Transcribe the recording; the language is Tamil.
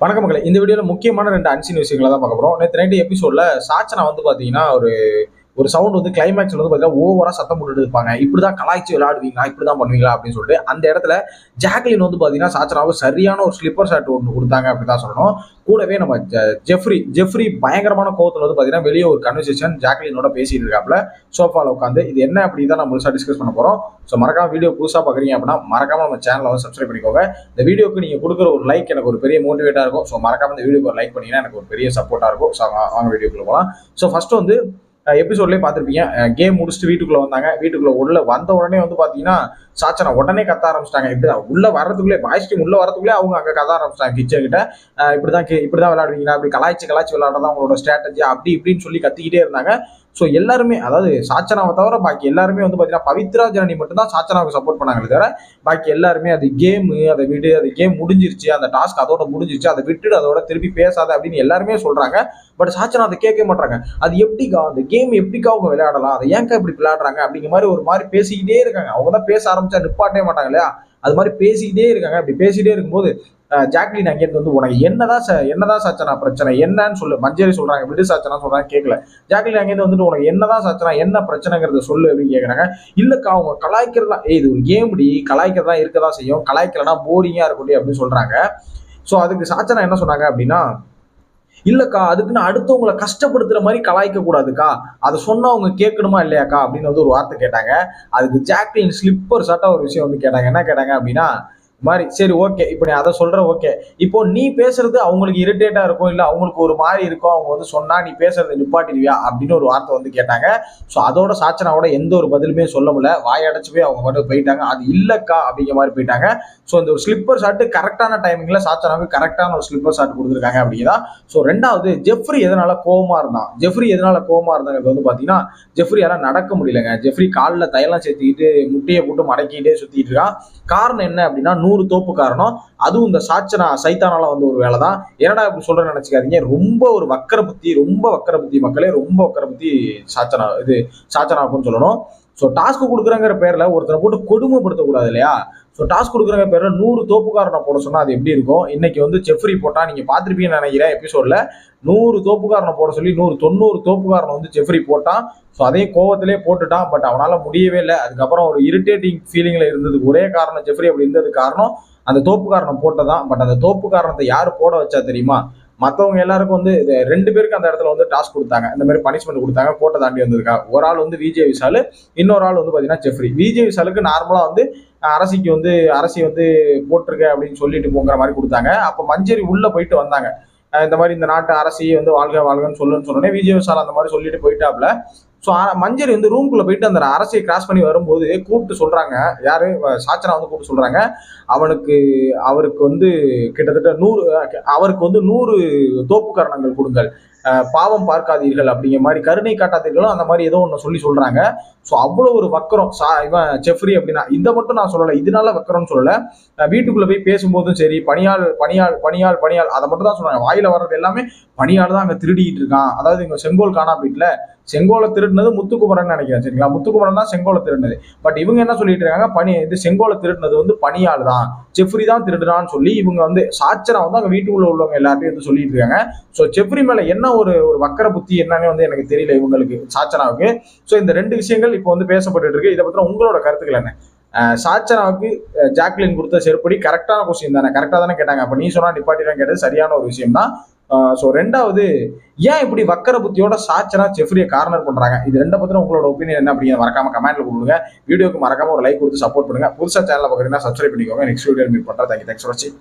வணக்கம் மக்களை. இந்த வீடியோவில் முக்கியமான ரெண்டு அன்சின் விஷயங்களை தான் பார்க்க போகிறோம் நேற்று நைட்டு எபிசோடில் சாச்சனா வந்து பார்த்தீங்கன்னா ஒரு ஒரு சவுண்ட் வந்து கிளைமேக்ஸ்ல வந்து பார்த்தீங்கன்னா ஓவரா சத்தம் போட்டுட்டு இருப்பாங்க. இப்படி தான் கலாய்ச்சி விளையாடுவீங்களா? இப்படி தான் பண்ணுவீங்களா? அப்படின்னு சொல்லிட்டு அந்த இடத்துல ஜாக்லின் வந்து பார்த்தீங்கன்னா சாச்சனாவுக்கு சரியான ஒரு ஸ்லிப்பர் ஷர்ட் ஒன்று கொடுத்தாங்க அப்படி தான் சொல்லணும். கூடவே நம்ம ஜெஃப்ரி ஜெஃப்ரி பயங்கரமான கோவத்தில் வந்து பார்த்தீங்கன்னா வெளியே ஒரு கன்வர்சேஷன் ஜாக்லினோட பேசிட்டு இருக்காப்புல சோஃபாவில் உட்காந்து இது என்ன அப்படி தான் நம்ம முழுசாக டிஸ்கஸ் பண்ண போகிறோம் ஸோ மறக்காம வீடியோ புதுசாக பார்க்குறீங்க அப்படின்னா மறக்காம நம்ம சேனலை வந்து சப்ஸ்கிரைப் பண்ணிக்கோங்க. இந்த வீடியோக்கு நீங்கள் கொடுக்குற ஒரு லைக் எனக்கு ஒரு பெரிய மோட்டிவேட்டாக இருக்கும். ஸோ மறக்காம இந்த வீடியோக்கு ஒரு லைக் பண்ணீங்கன்னா எனக்கு ஒரு பெரிய சப்போர்ட்டாக இருக்கும். ஸோ வாங்க வீடியோக்குள்ள போகலாம் ஸோ ஃபர்ஸ்ட் வந்து எபிசோட்லேயே பார்த்துருப்பீங்க. கேம் முடிச்சுட்டு வீட்டுக்குள்ளே வந்தாங்க. வீட்டுக்குள்ளே உள்ள வந்த உடனே வந்து பார்த்தீங்கன்னா சாச்சனை உடனே கத்த ஆரம்பிச்சிட்டாங்க. இப்படிதான் உள்ள வர்றதுக்குள்ளே பாய்ஸ் டீம் உள்ளே வரதுக்குள்ளே அவங்க அங்கே கத ஆரம்பிச்சிட்டாங்க கிச்சன் கிட்ட. இப்படி தான் இப்படி தான் விளாடுவீங்களா அப்படி கலாய்ச்சி கலாய்ச்சி விளையாடுறதா உங்களோட ஸ்ட்ராட்டஜி அப்படி இப்படின்னு சொல்லி கத்திக்கிட்டே இருந்தாங்க. ஸோ எல்லாருமே அதாவது சாச்சனாவை தவிர பாக்கி எல்லாருமே வந்து பார்த்தீங்கன்னா பவித்ரா ஜனனி மட்டும்தான் சாச்சனாவுக்கு சப்போர்ட் பண்ணாங்களே தவிர பாக்கி எல்லாருமே அது கேமு அதை விடு அது கேம் முடிஞ்சிருச்சு அந்த டாஸ்க் அதோட முடிஞ்சிருச்சு அதை விட்டுடு அதோட திருப்பி பேசாத அப்படின்னு எல்லாருமே சொல்கிறாங்க பட் சாச்சனா அதை கேட்க மாட்டாங்க அது எப்படிக்கா அந்த கேம் எப்படிக்கா அவங்க விளையாடலாம்? அதை ஏன்க்கா இப்படி விளையாடுறாங்க? அப்படிங்கிற மாதிரி ஒரு மாதிரி பேசிக்கிட்டே இருக்காங்க. அவங்க தான் பேச ஆரம்பிச்சா நிப்பாட்டே மாட்டாங்க இல்லையா? அது மாதிரி பேசிக்கிட்டே இருக்காங்க. அப்படி பேசிக்கிட்டே இருக்கும்போது ஜாக்லின் அங்கேருந்து வந்து உனக்கு என்னதான் ச- என்னதான் சாச்சனா பிரச்சனை? என்னன்னு சொல்லு. மஞ்சரி சொல்றாங்க விடு சாச்சனா சொல்றாங்க கேட்கல ஜாக்லின் அங்கேருந்து வந்துட்டு உனக்கு என்னதான் சாச்சனா? என்ன பிரச்சனைங்கிறத சொல்லு அப்படின்னு கேட்குறாங்க இல்லைக்கா அவங்க கலாய்க்கிறதா ஏ இது ஒரு கேம்டி கலாய்க்கிறதா இருக்கதான் செய்யும். கலாய்க்கலன்னா போரிங்கா இருக்கும் அப்படின்னு சொல்றாங்க. ஸோ அதுக்கு சாச்சனா என்ன சொன்னாங்க அப்படின்னா இல்லக்கா அதுக்குன்னு அடுத்தவங்களை கஷ்டப்படுத்துற மாதிரி கலாய்க்க கூடாதுக்கா. அதை சொன்னா அவங்க கேட்கணுமா இல்லையாக்கா? அப்படின்னு வந்து ஒரு வார்த்தை கேட்டாங்க. அதுக்கு ஜாக்லின் ஸ்லிப்பர் சட்டா ஒரு விஷயம் வந்து கேட்டாங்க. என்ன கேட்டாங்க அப்படின்னா மாதிரி சரி ஓகே இப்போ நீ அதை சொல்கிற ஓகே இப்போ நீ பேசுறது அவங்களுக்கு இரிட்டேட்டாக இருக்கும் இல்லை அவங்களுக்கு ஒரு மாதிரி இருக்கும் அவங்க வந்து சொன்னால் நீ பேசுறது நிப்பாட்டிடுவியா அப்படின்னு ஒரு வார்த்தை வந்து கேட்டாங்க. ஸோ அதோட சாச்சனாவோட எந்த ஒரு பதிலுமே சொல்ல முடியல. வாயடைச்சு போய் அவங்க மட்டும் போயிட்டாங்க. அது இல்லைக்கா அப்படிங்கிற மாதிரி போயிட்டாங்க. ஸோ இந்த ஒரு ஸ்லிப்பர் ஷாட்டு கரெக்டான டைமிங்கில் சாச்சனாவுக்கு கரெக்டான ஒரு ஸ்லிப்பர் ஷாட் கொடுத்துருக்காங்க அப்படிங்கிறதா. ஸோ ரெண்டாவது ஜெஃப்ரி எதனால கோவமாக இருந்தான்? ஜெஃப்ரி எதனால கோவமாக இருந்தாங்கிறது வந்து பாத்தீங்கன்னா ஜெஃப்ரியால நடக்க முடியலங்க. ஜெஃப்ரி காலில் தையெல்லாம் சேர்த்துக்கிட்டு முட்டையை போட்டு மடக்கிட்டே சுற்றிட்டு இருக்கான். காரணம் என்ன அப்படின்னா நூறு தோப்பு காரணம். அதுவும் இந்த சாச்சனா சைத்தானால வந்து ஒரு வேலை தான் என்னடா இப்படி சொல்றேன்னு நினைச்சுக்காதீங்க. ரொம்ப ஒரு வக்கர புத்தி ரொம்ப வக்கர புத்தி மக்களே ரொம்ப வக்கர புத்தி சாச்சனா இது அப்படின்னு சொல்லணும். ஸோ டாஸ்க் கொடுக்குறங்கிற பேரில் ஒருத்தரை போட்டு கொடுமைப்படுத்தக்கூடாது இல்லையா? ஸோ டாஸ்க் கொடுக்குற பேரில் நூறு தோப்புக்காரனை போட சொன்னால் அது எப்படி இருக்கும்? இன்னைக்கு வந்து செஃப்ரி போட்டால் நீங்கள் பார்த்துருப்பீங்கன்னு நினைக்கிறேன் எபிசோடில் நூறு தோப்புக்காரனை போட சொல்லி நூறு தொண்ணூறு தோப்புக்காரனை வந்து செஃப்ரி போட்டான். ஸோ அதே கோவத்திலே போட்டுட்டான். பட் அவனால் முடியவே இல்லை. அதுக்கப்புறம் ஒரு இரிட்டேட்டிங் ஃபீலிங்கில் இருந்ததுக்கு ஒரே காரணம் செஃப்ரி அப்படி இருந்தது காரணம் அந்த தோப்புக்காரனை போட்டதான். பட் அந்த தோப்பு யார் போட வச்சா தெரியுமா? மற்றவங்க எல்லாருக்கும் வந்து இது ரெண்டு பேருக்கு அந்த இடத்துல வந்து டாஸ்க் கொடுத்தாங்க. இந்த மாதிரி பனிஷ்மெண்ட் கொடுத்தாங்க. கோட்டை தாண்டி வந்திருக்கா. ஒரு ஆள் வந்து விஜய் விஷால் இன்னொரு ஆள் வந்து பார்த்தீங்கன்னா செஃப்ரி விஜய் விஷாலுக்கு நார்மலாக வந்து அரசிக்கு வந்து அரசி வந்து போட்டிருக்க அப்படின்னு சொல்லிட்டு போங்கிற மாதிரி கொடுத்தாங்க. அப்போ மஞ்சரி உள்ள போயிட்டு வந்தாங்க. இந்த மாதிரி இந்த நாட்டு அரசி வந்து வாழ்க வாழ்கன்னு சொல்லுன்னு சொன்னோடனே விஜய் விசால் அந்த மாதிரி சொல்லிட்டு போயிட்டாப்ல. ஸோ மஞ்சரி வந்து ரூம்குள்ள போயிட்டு அந்த அரசியை கிராஸ் பண்ணி வரும்போது கூப்பிட்டு சொல்றாங்க. யாரு? சாச்சனா வந்து கூப்பிட்டு சொல்றாங்க. அவனுக்கு அவருக்கு வந்து கிட்டத்தட்ட நூறு அவருக்கு வந்து நூறு தோப்பு கரணங்கள் கொடுங்கள். பாவம் பார்க்காதீர்கள் அப்படிங்கிற மாதிரி கருணை காட்டாதீர்களும் அந்த மாதிரி ஏதோ ஒன்று சொல்லி சொல்றாங்க. ஸோ அவ்வளோ ஒரு வக்கரம். சா இவன் செஃப்ரி அப்படின்னா இதை மட்டும் நான் சொல்லலை. இதனால வக்கரம்னு சொல்லலை. வீட்டுக்குள்ளே போய் பேசும்போதும் சரி பணியாள் பணியாள் பணியாள் பணியாள் அதை மட்டும் தான் சொல்கிறாங்க வாயில் வர்றது எல்லாமே பணியாள் தான் அங்கே திருடிக்கிட்டு இருக்கான். அதாவது இங்கே செங்கோல் காணா வீட்டில் செங்கோலை திருடினது முத்துக்குமரன் நினைக்கிறேன் சரிங்களா? முத்துக்குமரன் தான் செங்கோலை திருடினது. பட் இவங்க என்ன சொல்லிட்டு இருக்காங்க? பனி இது செங்கோலை திருடினது வந்து பனியாள் தான் செஃப்ரி தான் திருடுறான்னு சொல்லி இவங்க வந்து சாச்சரா வந்து அங்க வீட்டுக்குள்ள உள்ளவங்க எல்லாத்தையும் வந்து சொல்லிட்டு இருக்காங்க. ஸோ செஃப்ரி மேல என்ன ஒரு ஒரு வக்கர புத்தி என்னன்னு வந்து எனக்கு தெரியல இவங்களுக்கு சாச்சனாவுக்கு ஸோ இந்த ரெண்டு விஷயங்கள் இப்போ வந்து பேசப்பட்டு இருக்கு. இதை பத்தின உங்களோட கருத்துக்கள் என்ன? சாச்சனாவுக்கு ஜாக்லின் கொடுத்த செருப்படி கரெக்டான கொஸ்டின் தானே? கரெக்டாக தானே கேட்டாங்க. அப்போ நீ சொன்னா நிப்பாட்டிடுவேன் கேட்டது சரியான ஒரு விஷயம் தான் ஸோ ரெண்டாவது ஏன் இப்படி வக்கர புத்தியோட சாச்சனா செஃப்ரியை கார்னர் பண்றாங்க? இது ரெண்டை பத்தின உங்களோட ஒப்பீனியன் என்ன அப்படிங்கிற மறக்காம கமெண்ட்ல கொடுங்க வீடியோக்கு மறக்காம ஒரு லைக் கொடுத்து சப்போர்ட் பண்ணுங்க. புதுசாக சேனல் பார்க்குறீங்கன்னா சப்ஸ்கிரைப் பண்ணிக்கோங்க. நெக்ஸ்ட் வீடியோ மீட் பண்ணுறேன் தேங்க்யூ தேங்க்ஸ் ஃபார் வாட்சிங்